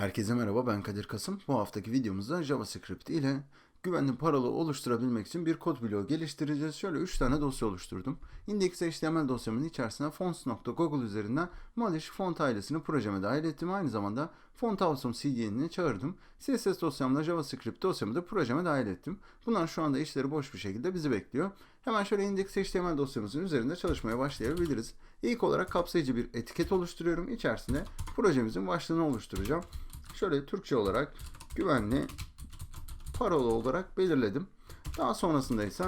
Herkese merhaba ben Kadir Kasım. Bu haftaki videomuzda JavaScript ile güvenli parola oluşturabilmek için bir kod bloğu geliştireceğiz. Şöyle 3 tane dosya oluşturdum. Index.html dosyamın içerisine fonts.google üzerinden Malish font ailesini projeme dahil ettim. Aynı zamanda Font Awesome CDN'ini çağırdım. CSS dosyamla JavaScript dosyamı da projeme dahil ettim. Bunlar şu anda işleri boş bir şekilde bizi bekliyor. Hemen şöyle Index.html dosyamızın üzerinde çalışmaya başlayabiliriz. İlk olarak kapsayıcı bir etiket oluşturuyorum. İçerisinde projemizin başlığını oluşturacağım. Şöyle Türkçe olarak güvenli parola olarak belirledim. Daha sonrasında ise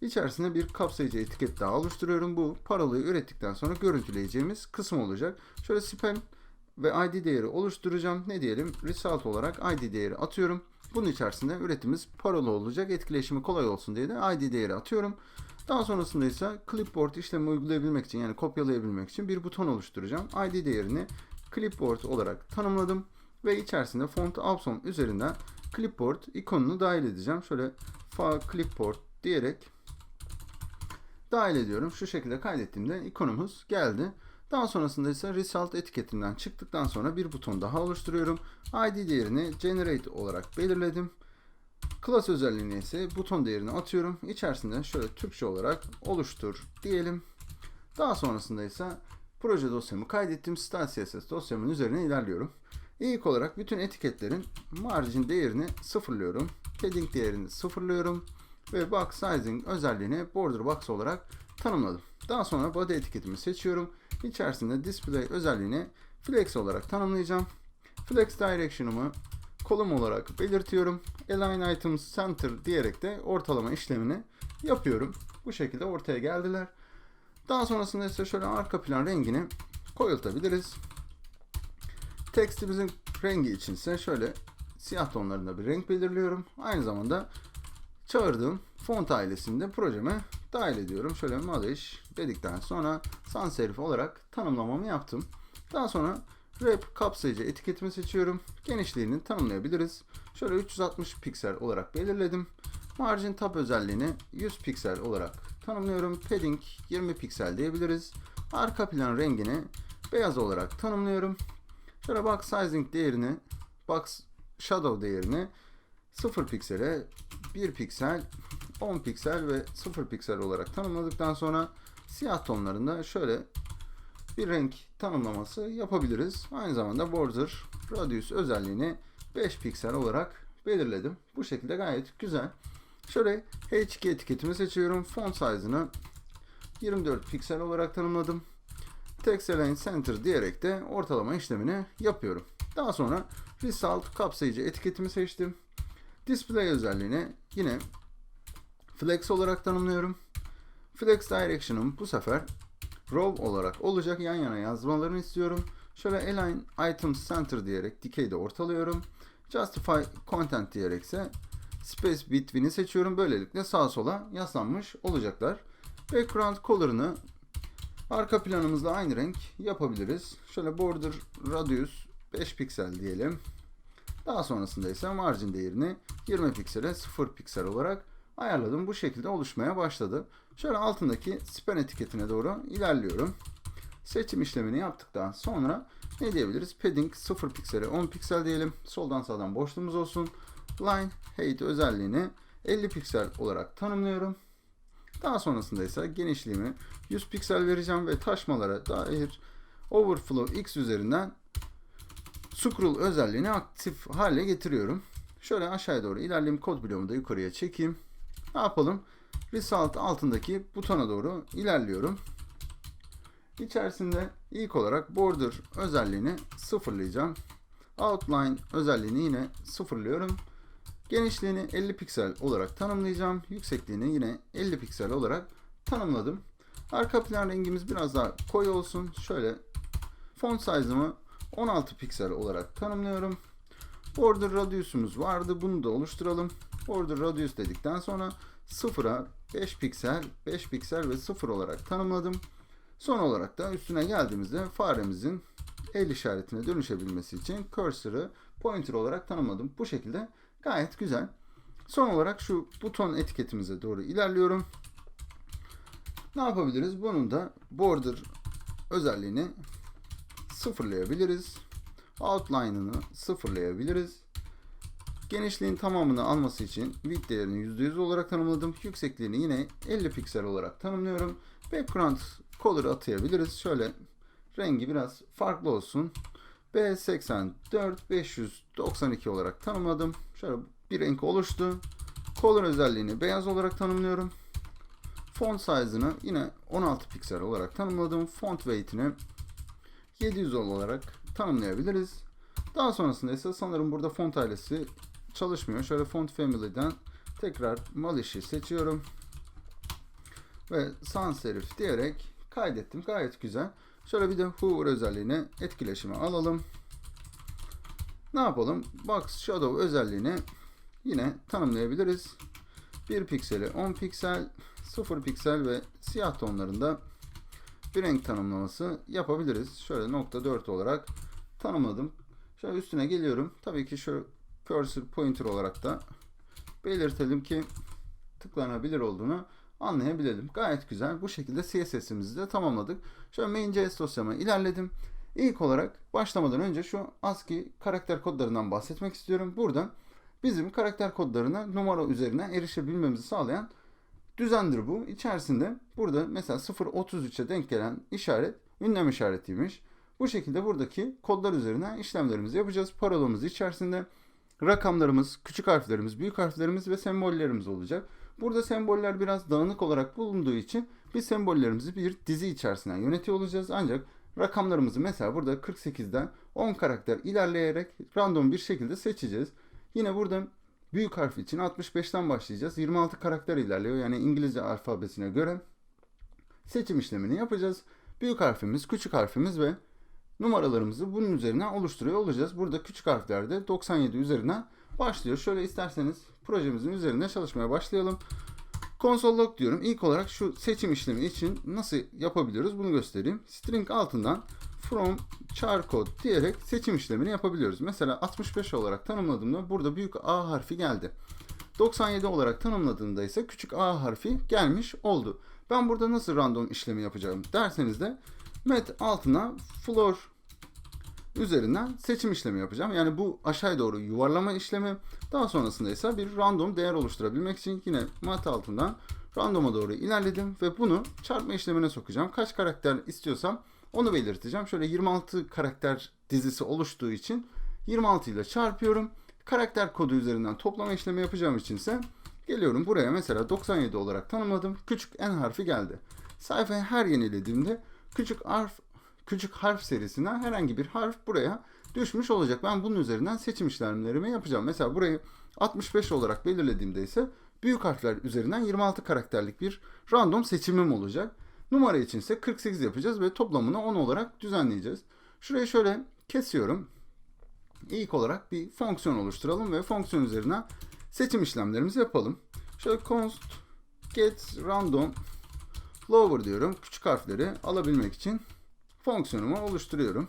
içerisinde bir kapsayıcı etiket daha oluşturuyorum. Bu parolayı ürettikten sonra görüntüleyeceğimiz kısım olacak. Şöyle span ve ID değeri oluşturacağım. Ne diyelim? Result olarak ID değeri atıyorum. Bunun içerisinde üretimiz parola olacak. Etkileşimi kolay olsun diye de ID değeri atıyorum. Daha sonrasında ise clipboard işlemi uygulayabilmek için yani kopyalayabilmek için bir buton oluşturacağım. ID değerini clipboard olarak tanımladım ve içerisinde font awesome üzerinden clipboard ikonunu dahil edeceğim. Şöyle fa clipboard diyerek dahil ediyorum. Şu şekilde kaydettiğimde ikonumuz geldi. Daha sonrasında ise result etiketinden çıktıktan sonra bir buton daha oluşturuyorum. ID değerini generate olarak belirledim. Class özelliğine ise buton değerini atıyorum. İçerisinde şöyle Türkçe olarak oluştur diyelim. Daha sonrasında ise proje dosyamı kaydettim. Style.css dosyamın üzerine ilerliyorum. İlk olarak bütün etiketlerin margin değerini sıfırlıyorum. Padding değerini sıfırlıyorum. Ve box sizing özelliğini border box olarak tanımladım. Daha sonra body etiketimi seçiyorum. İçerisinde display özelliğini flex olarak tanımlayacağım. Flex direction'ımı kolum olarak belirtiyorum. Align items center diyerek de ortalama işlemini yapıyorum. Bu şekilde ortaya geldiler. Daha sonrasında ise şöyle arka plan rengini koyultabiliriz. Tekstimizin rengi içinse şöyle siyah tonlarında bir renk belirliyorum. Aynı zamanda çağırdığım font ailesini de projeme dahil ediyorum. Şöyle Malish dedikten sonra sans serif olarak tanımlamamı yaptım. Daha sonra wrap kapsayıcı etiketimi seçiyorum. Genişliğini tanımlayabiliriz. Şöyle 360 piksel olarak belirledim. Margin tab özelliğini 100 piksel olarak tanımlıyorum. Padding 20 piksel diyebiliriz. Arka plan rengini beyaz olarak tanımlıyorum. Şöyle box sizing değerini, box shadow değerini 0 piksele 1 piksel, 10 piksel ve 0 piksel olarak tanımladıktan sonra siyah tonlarında şöyle bir renk tanımlaması yapabiliriz. Aynı zamanda border radius özelliğini 5 piksel olarak belirledim. Bu şekilde gayet güzel. Şöyle H2 etiketimi seçiyorum. Font size'ını 24 piksel olarak tanımladım. Text Align Center diyerek de ortalama işlemini yapıyorum. Daha sonra Result kapsayıcı etiketimi seçtim. Display özelliğini yine Flex olarak tanımlıyorum. Flex Direction'ım bu sefer row olarak olacak. Yan yana yazmalarını istiyorum. Şöyle Align Items Center diyerek dikeyde ortalıyorum. Justify Content diyerek Space Between'i seçiyorum. Böylelikle sağa sola yaslanmış olacaklar. Background Color'ını Arka planımızda aynı renk yapabiliriz. Şöyle border radius 5 piksel diyelim. Daha sonrasında ise margin değerini 20 piksele 0 piksel olarak ayarladım. Bu şekilde oluşmaya başladı. Şöyle altındaki span etiketine doğru ilerliyorum. Seçim işlemini yaptıktan sonra ne diyebiliriz? Padding 0 piksele 10 piksel diyelim. Soldan sağdan boşluğumuz olsun. Line height özelliğini 50 piksel olarak tanımlıyorum. Daha sonrasında ise genişliğimi 100 piksel vereceğim ve taşmalara dair overflow x üzerinden scroll özelliğini aktif hale getiriyorum. Şöyle aşağıya doğru ilerleyeyim. Kod bloğumu da yukarıya çekeyim. Ne yapalım? Result altındaki butona doğru ilerliyorum. İçerisinde ilk olarak border özelliğini sıfırlayacağım. Outline özelliğini yine sıfırlıyorum. Genişliğini 50 piksel olarak tanımlayacağım. Yüksekliğini yine 50 piksel olarak tanımladım. Arka plan rengimiz biraz daha koyu olsun. Şöyle font size'ımı 16 piksel olarak tanımlıyorum. Border radius'umuz vardı. Bunu da oluşturalım. Border radius dedikten sonra 0'a 5 piksel, 5 piksel ve 0 olarak tanımladım. Son olarak da üstüne geldiğimizde faremizin el işaretine dönüşebilmesi için cursor'ı pointer olarak tanımladım. Bu şekilde Gayet güzel. Son olarak şu buton etiketimize doğru ilerliyorum. Ne yapabiliriz? Bunun da border özelliğini sıfırlayabiliriz. outline'ını sıfırlayabiliriz. Genişliğin tamamını alması için width değerini %100 olarak tanımladım. Yüksekliğini yine 50 piksel olarak tanımlıyorum. Background color atayabiliriz. Şöyle rengi biraz farklı olsun. B84 592 olarak tanımladım. Şöyle bir renk oluştu. Color özelliğini beyaz olarak tanımlıyorum. Font size'ını yine 16 piksel olarak tanımladım. Font weight'ini 700 olarak tanımlayabiliriz. Daha sonrasında ise sanırım burada font ailesi çalışmıyor. Şöyle font family'den tekrar Malish'i seçiyorum. Ve sans serif diyerek kaydettim. Gayet güzel. Şöyle bir de hover özelliğini etkileşime alalım. Ne yapalım? Box Shadow özelliğini yine tanımlayabiliriz. 1 pikseli 10 piksel, 0 piksel ve siyah tonlarında bir renk tanımlaması yapabiliriz. Şöyle nokta 4 olarak tanımladım. Şöyle üstüne geliyorum. Tabii ki şu cursor pointer olarak da belirtelim ki tıklanabilir olduğunu anlayabilelim. Gayet güzel. Bu şekilde CSS'imizi de tamamladık. Şöyle main.js dosyama ilerledim. İlk olarak başlamadan önce şu ASCII karakter kodlarından bahsetmek istiyorum. Burada bizim karakter kodlarına numara üzerine erişebilmemizi sağlayan düzendir bu. İçerisinde burada mesela 0.33'e denk gelen işaret ünlem işaretiymiş. Bu şekilde buradaki kodlar üzerine işlemlerimizi yapacağız. Parolamız içerisinde rakamlarımız, küçük harflerimiz, büyük harflerimiz ve sembollerimiz olacak. Burada semboller biraz dağınık olarak bulunduğu için biz sembollerimizi bir dizi içerisinden yönetiyor olacağız. Ancak rakamlarımızı mesela burada 48'den 10 karakter ilerleyerek random bir şekilde seçeceğiz. Yine burada büyük harf için 65'ten başlayacağız. 26 karakter ilerliyor. Yani İngilizce alfabesine göre seçim işlemini yapacağız. Büyük harfimiz, küçük harfimiz ve numaralarımızı bunun üzerine oluşturuyor olacağız. Burada küçük harflerde 97 üzerine başlıyor. Şöyle isterseniz projemizin üzerinde çalışmaya başlayalım. Console log diyorum. İlk olarak şu seçim işlemi için nasıl yapabiliyoruz bunu göstereyim. String altından from char code diyerek seçim işlemini yapabiliyoruz. Mesela 65 olarak tanımladığımda burada büyük A harfi geldi. 97 olarak tanımladığımda ise küçük A harfi gelmiş oldu. Ben burada nasıl random işlemi yapacağım derseniz de met altına floor üzerinden seçim işlemi yapacağım. Yani bu aşağı doğru yuvarlama işlemi. Daha sonrasında ise bir random değer oluşturabilmek için yine mat altından random'a doğru ilerledim ve bunu çarpma işlemine sokacağım. Kaç karakter istiyorsam onu belirteceğim. Şöyle 26 karakter dizisi oluştuğu için 26 ile çarpıyorum. Karakter kodu üzerinden toplama işlemi yapacağım için ise geliyorum buraya mesela 97 olarak tanımladım. Küçük n harfi geldi. Sayfayı her yenilediğimde küçük harf küçük harf serisinden herhangi bir harf buraya düşmüş olacak. Ben bunun üzerinden seçim işlemlerimi yapacağım. Mesela burayı 65 olarak belirlediğimde ise büyük harfler üzerinden 26 karakterlik bir random seçimim olacak. Numara için ise 48 yapacağız ve toplamını 10 olarak düzenleyeceğiz. Şurayı şöyle kesiyorum. İlk olarak bir fonksiyon oluşturalım ve fonksiyon üzerinden seçim işlemlerimizi yapalım. Şöyle const get random lower diyorum. Küçük harfleri alabilmek için fonksiyonumu oluşturuyorum.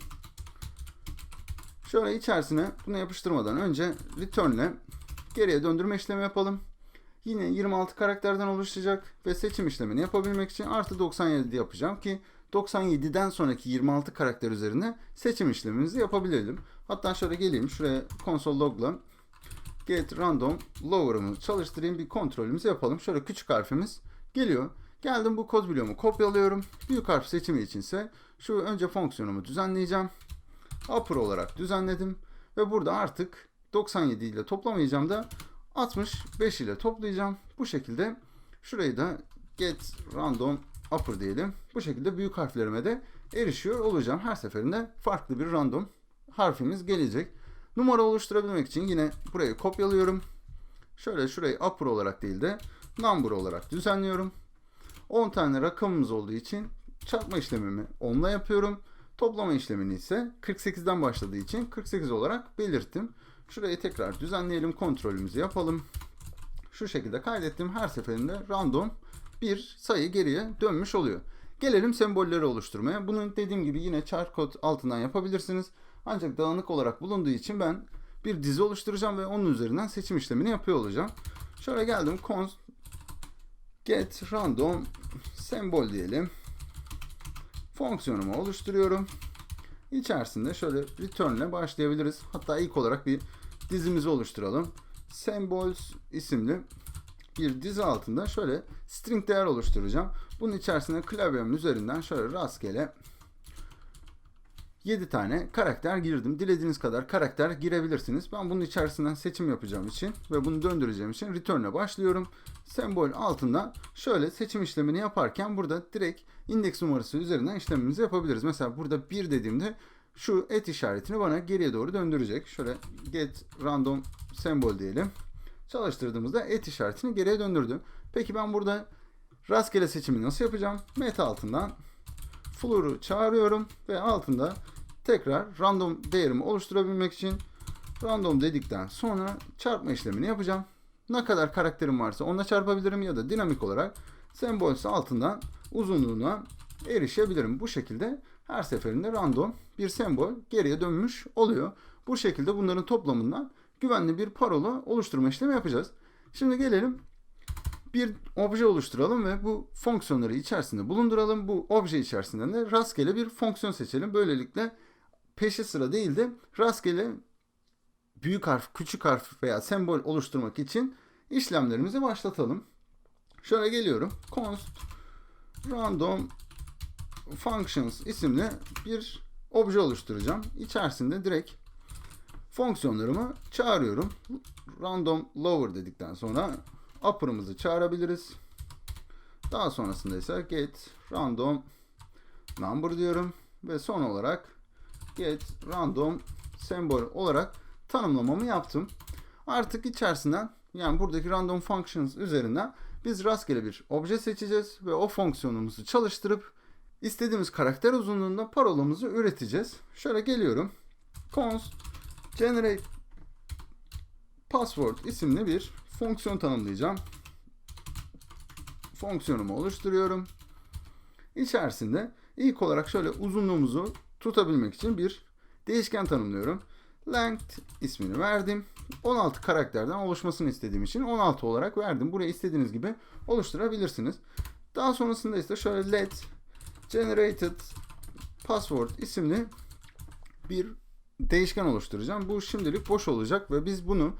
Şöyle içerisine bunu yapıştırmadan önce return ile geriye döndürme işlemi yapalım. Yine 26 karakterden oluşacak ve seçim işlemini yapabilmek için artı 97 yapacağım ki 97'den sonraki 26 karakter üzerine seçim işlemimizi yapabilelim. Hatta şöyle geleyim şuraya console log'la get random lower'ımı çalıştırayım bir kontrolümüzü yapalım. Şöyle küçük harfimiz geliyor. Geldim bu kod bloğumu kopyalıyorum. Büyük harf seçimi içinse şu önce fonksiyonumu düzenleyeceğim. Upper olarak düzenledim. Ve burada artık 97 ile toplamayacağım da 65 ile toplayacağım. Bu şekilde şurayı da get random upper diyelim. Bu şekilde büyük harflerime de erişiyor olacağım. Her seferinde farklı bir random harfimiz gelecek. Numara oluşturabilmek için yine burayı kopyalıyorum. Şöyle şurayı upper olarak değil de number olarak düzenliyorum. 10 tane rakamımız olduğu için çarpma işlemimi 10 ile yapıyorum. Toplama işlemini ise 48'den başladığı için 48 olarak belirttim. Şurayı tekrar düzenleyelim. Kontrolümüzü yapalım. Şu şekilde kaydettim. Her seferinde random bir sayı geriye dönmüş oluyor. Gelelim sembolleri oluşturmaya. Bunu dediğim gibi yine char kod altından yapabilirsiniz. Ancak dağınık olarak bulunduğu için ben bir dizi oluşturacağım ve onun üzerinden seçim işlemini yapıyor olacağım. Şöyle geldim. const get random sembol diyelim. Fonksiyonumu oluşturuyorum. içerisinde şöyle return ile başlayabiliriz. Hatta ilk olarak bir dizimizi oluşturalım. Symbols isimli bir dizi altında şöyle string değer oluşturacağım. Bunun içerisine klavyemin üzerinden şöyle rastgele 7 tane karakter girdim. Dilediğiniz kadar karakter girebilirsiniz. Ben bunun içerisinden seçim yapacağım için ve bunu döndüreceğim için return'e başlıyorum. Sembol altında şöyle seçim işlemini yaparken burada direkt indeks numarası üzerinden işlemimizi yapabiliriz. Mesela burada 1 dediğimde şu et işaretini bana geriye doğru döndürecek. Şöyle get random sembol diyelim. Çalıştırdığımızda et işaretini geriye döndürdü. Peki ben burada rastgele seçimi nasıl yapacağım? Meta altından floor'u çağırıyorum ve altında tekrar random değerimi oluşturabilmek için random dedikten sonra çarpma işlemini yapacağım. Ne kadar karakterim varsa onunla çarpabilirim ya da dinamik olarak sembolse altından uzunluğuna erişebilirim. Bu şekilde her seferinde random bir sembol geriye dönmüş oluyor. Bu şekilde bunların toplamından güvenli bir parola oluşturma işlemi yapacağız. Şimdi gelelim bir obje oluşturalım ve bu fonksiyonları içerisinde bulunduralım. Bu obje içerisinden de rastgele bir fonksiyon seçelim. Böylelikle peşi sıra değil de rastgele büyük harf, küçük harf veya sembol oluşturmak için işlemlerimizi başlatalım. Şöyle geliyorum. const random functions isimli bir obje oluşturacağım. İçerisinde direkt fonksiyonlarımı çağırıyorum. Random lower dedikten sonra upper'ımızı çağırabiliriz. Daha sonrasında ise get random number diyorum ve son olarak get random sembol olarak tanımlamamı yaptım. Artık içerisinden yani buradaki random functions üzerinden biz rastgele bir obje seçeceğiz ve o fonksiyonumuzu çalıştırıp istediğimiz karakter uzunluğunda parolamızı üreteceğiz. Şöyle geliyorum. const generate password isimli bir fonksiyon tanımlayacağım. Fonksiyonumu oluşturuyorum. İçerisinde ilk olarak şöyle uzunluğumuzu tutabilmek için bir değişken tanımlıyorum. Length ismini verdim. 16 karakterden oluşmasını istediğim için 16 olarak verdim. Burayı istediğiniz gibi oluşturabilirsiniz. Daha sonrasında ise şöyle let generated password isimli bir değişken oluşturacağım. Bu şimdilik boş olacak ve biz bunu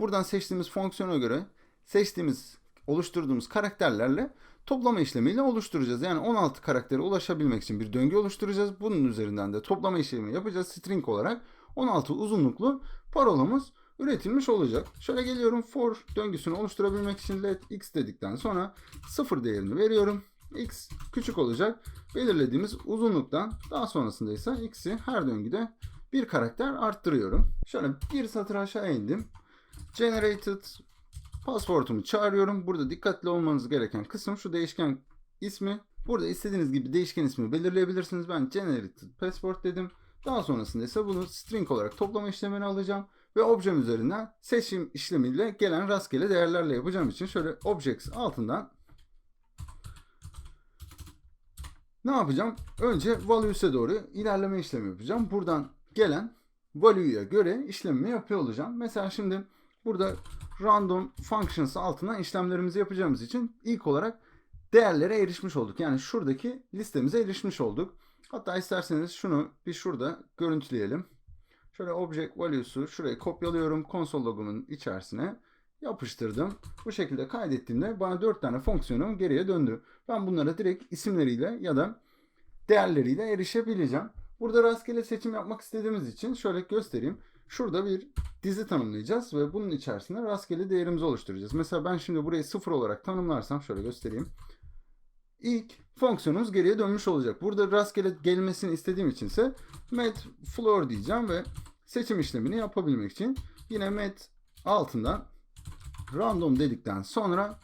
buradan seçtiğimiz fonksiyona göre seçtiğimiz oluşturduğumuz karakterlerle toplama işlemiyle oluşturacağız. Yani 16 karaktere ulaşabilmek için bir döngü oluşturacağız. Bunun üzerinden de toplama işlemi yapacağız string olarak. 16 uzunluklu parolamız üretilmiş olacak. Şöyle geliyorum for döngüsünü oluşturabilmek için let x dedikten sonra 0 değerini veriyorum. x küçük olacak. Belirlediğimiz uzunluktan daha sonrasında ise x'i her döngüde bir karakter arttırıyorum. Şöyle bir satır aşağı indim. Generated password'umu çağırıyorum. Burada dikkatli olmanız gereken kısım şu değişken ismi. Burada istediğiniz gibi değişken ismi belirleyebilirsiniz. Ben generated password dedim. Daha sonrasında ise bunu string olarak toplama işlemini alacağım. Ve objem üzerinden seçim işlemiyle gelen rastgele değerlerle yapacağım için şöyle objects altından ne yapacağım? Önce values'e doğru ilerleme işlemi yapacağım. Buradan gelen value'ya göre işlemimi yapıyor olacağım. Mesela şimdi burada random functions altından işlemlerimizi yapacağımız için ilk olarak değerlere erişmiş olduk. Yani şuradaki listemize erişmiş olduk. Hatta isterseniz şunu bir şurada görüntüleyelim. Şöyle object values'u şuraya kopyalıyorum. Konsol logumun içerisine yapıştırdım. Bu şekilde kaydettiğimde bana 4 tane fonksiyonum geriye döndü. Ben bunlara direkt isimleriyle ya da değerleriyle erişebileceğim. Burada rastgele seçim yapmak istediğimiz için şöyle göstereyim. Şurada bir dizi tanımlayacağız ve bunun içerisinde rastgele değerimizi oluşturacağız. Mesela ben şimdi burayı 0 olarak tanımlarsam şöyle göstereyim. İlk fonksiyonumuz geriye dönmüş olacak. Burada rastgele gelmesini istediğim içinse met floor diyeceğim ve seçim işlemini yapabilmek için yine met altından random dedikten sonra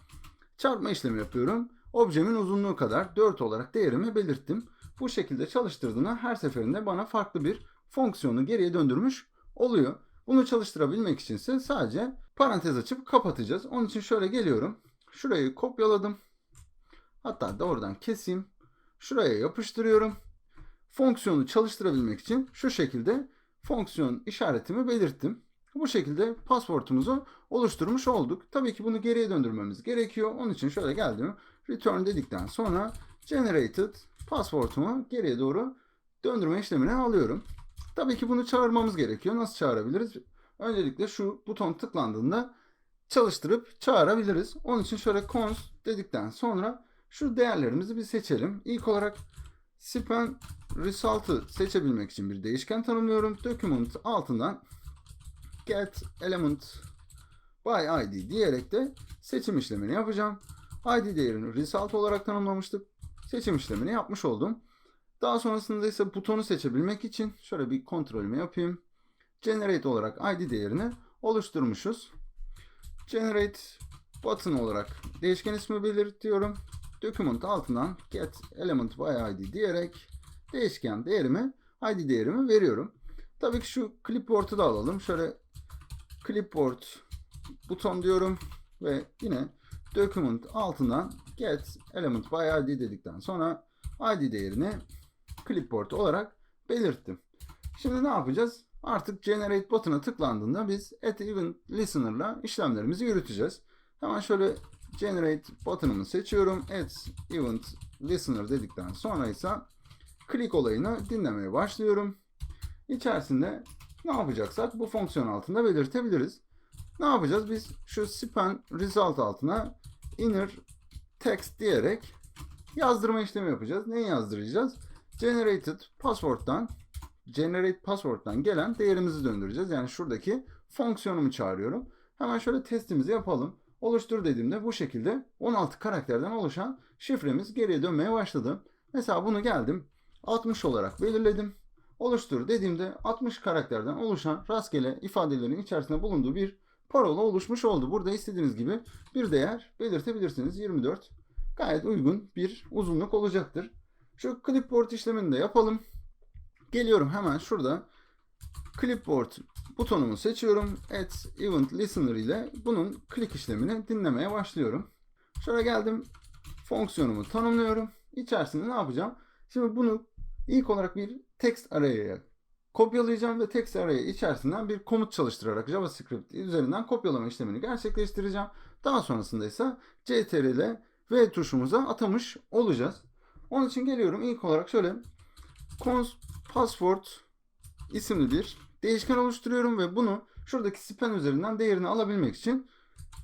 çarpma işlemi yapıyorum. Objemin uzunluğu kadar 4 olarak değerimi belirttim. Bu şekilde çalıştırdığında her seferinde bana farklı bir fonksiyonu geriye döndürmüş oluyor. Bunu çalıştırabilmek için ise sadece parantez açıp kapatacağız. Onun için şöyle geliyorum. Şurayı kopyaladım. Hatta doğrudan keseyim. Şuraya yapıştırıyorum. Fonksiyonu çalıştırabilmek için şu şekilde fonksiyon işaretimi belirttim. Bu şekilde password'umuzu oluşturmuş olduk. Tabii ki bunu geriye döndürmemiz gerekiyor. Onun için şöyle geldim. Return dedikten sonra generated password'umu geriye doğru döndürme işlemini alıyorum. Tabii ki bunu çağırmamız gerekiyor. Nasıl çağırabiliriz? Öncelikle şu buton tıklandığında çalıştırıp çağırabiliriz. Onun için şöyle cons dedikten sonra şu değerlerimizi bir seçelim. İlk olarak span result'ı seçebilmek için bir değişken tanımlıyorum. Document altından get element by id diyerek de seçim işlemini yapacağım. id değerini result olarak tanımlamıştık. Seçim işlemini yapmış oldum. Daha sonrasında ise butonu seçebilmek için şöyle bir kontrolümü yapayım. Generate olarak id değerini oluşturmuşuz. Generate button olarak değişken ismi belirtiyorum. Document altından get element by id diyerek değişken değerimi id değerimi veriyorum. Tabii ki şu clipboard'u da alalım. Şöyle clipboard buton diyorum ve yine document altından get element by id dedikten sonra id değerini clipboard olarak belirttim. Şimdi ne yapacağız? Artık generate button'a tıklandığında biz at event listener'la işlemlerimizi yürüteceğiz. Hemen şöyle generate button'ımı seçiyorum. At event listener dedikten sonra ise click olayını dinlemeye başlıyorum. İçerisinde ne yapacaksak bu fonksiyon altında belirtebiliriz. Ne yapacağız? Biz şu span result altına inner text diyerek yazdırma işlemi yapacağız. Neyi yazdıracağız? Generated password'dan generate password'dan gelen değerimizi döndüreceğiz. Yani şuradaki fonksiyonumu çağırıyorum. Hemen şöyle testimizi yapalım. Oluştur dediğimde bu şekilde 16 karakterden oluşan şifremiz geriye dönmeye başladı. Mesela bunu geldim 60 olarak belirledim. Oluştur dediğimde 60 karakterden oluşan rastgele ifadelerin içerisinde bulunduğu bir parola oluşmuş oldu. Burada istediğiniz gibi bir değer belirtebilirsiniz. 24 gayet uygun bir uzunluk olacaktır. Şu clipboard işlemini de yapalım. Geliyorum hemen şurada clipboard butonumu seçiyorum. Add event listener ile bunun click işlemini dinlemeye başlıyorum. Şöyle geldim. Fonksiyonumu tanımlıyorum. İçerisinde ne yapacağım? Şimdi bunu ilk olarak bir text array'e kopyalayacağım ve text array içerisinden bir komut çalıştırarak JavaScript üzerinden kopyalama işlemini gerçekleştireceğim. Daha sonrasında ise CTRL V tuşumuza atamış olacağız. Onun için geliyorum ilk olarak şöyle cons password isimli bir değişken oluşturuyorum ve bunu şuradaki span üzerinden değerini alabilmek için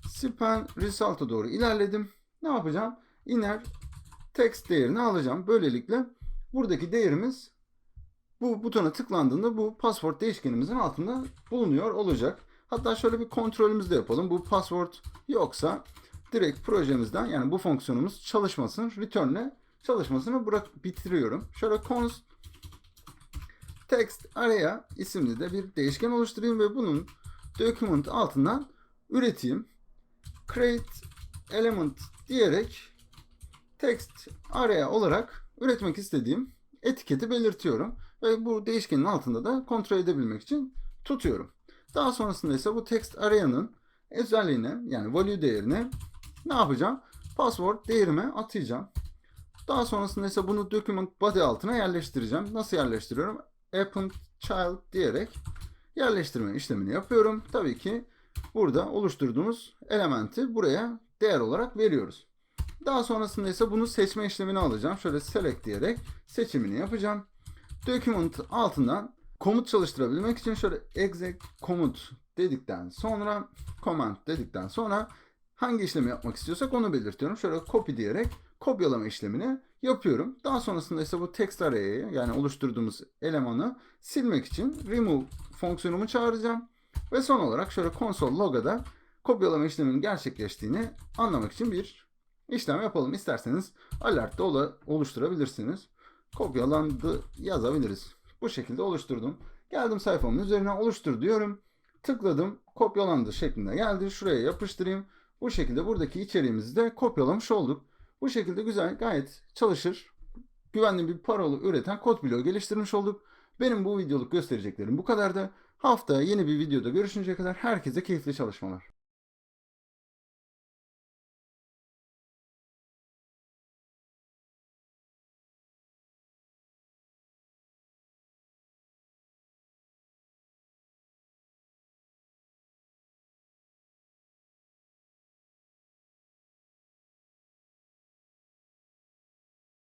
span result'a doğru ilerledim. Ne yapacağım? Inner text değerini alacağım. Böylelikle buradaki değerimiz bu butona tıklandığında bu password değişkenimizin altında bulunuyor olacak. Hatta şöyle bir kontrolümüzü de yapalım. Bu password yoksa direkt projemizden yani bu fonksiyonumuz çalışmasın return'le çalışmasını bırak bitiriyorum. Şöyle const text araya isimli de bir değişken oluşturayım ve bunun document altından üreteyim. Create element diyerek text araya olarak üretmek istediğim etiketi belirtiyorum. Ve bu değişkenin altında da kontrol edebilmek için tutuyorum. Daha sonrasında ise bu text array'nin özelliğine yani value değerine ne yapacağım? Password değerime atayacağım. Daha sonrasında ise bunu document body altına yerleştireceğim. Nasıl yerleştiriyorum? Append child diyerek yerleştirme işlemini yapıyorum. Tabii ki burada oluşturduğumuz elementi buraya değer olarak veriyoruz. Daha sonrasında ise bunu seçme işlemini alacağım. Şöyle select diyerek seçimini yapacağım. Document altından komut çalıştırabilmek için şöyle exec komut dedikten sonra command dedikten sonra hangi işlemi yapmak istiyorsak onu belirtiyorum. Şöyle copy diyerek kopyalama işlemini yapıyorum. Daha sonrasında ise bu text array'i yani oluşturduğumuz elemanı silmek için remove fonksiyonumu çağıracağım. Ve son olarak şöyle console log'da kopyalama işleminin gerçekleştiğini anlamak için bir işlem yapalım. İsterseniz alert de oluşturabilirsiniz. Kopyalandı yazabiliriz. Bu şekilde oluşturdum. Geldim sayfamın üzerine oluştur diyorum. Tıkladım. Kopyalandı şeklinde geldi. Şuraya yapıştırayım. Bu şekilde buradaki içeriğimizi de kopyalamış olduk. Bu şekilde güzel gayet çalışır. Güvenli bir parola üreten kod bloğu geliştirmiş olduk. Benim bu videoluk göstereceklerim bu kadar da. Haftaya yeni bir videoda görüşünceye kadar herkese keyifli çalışmalar.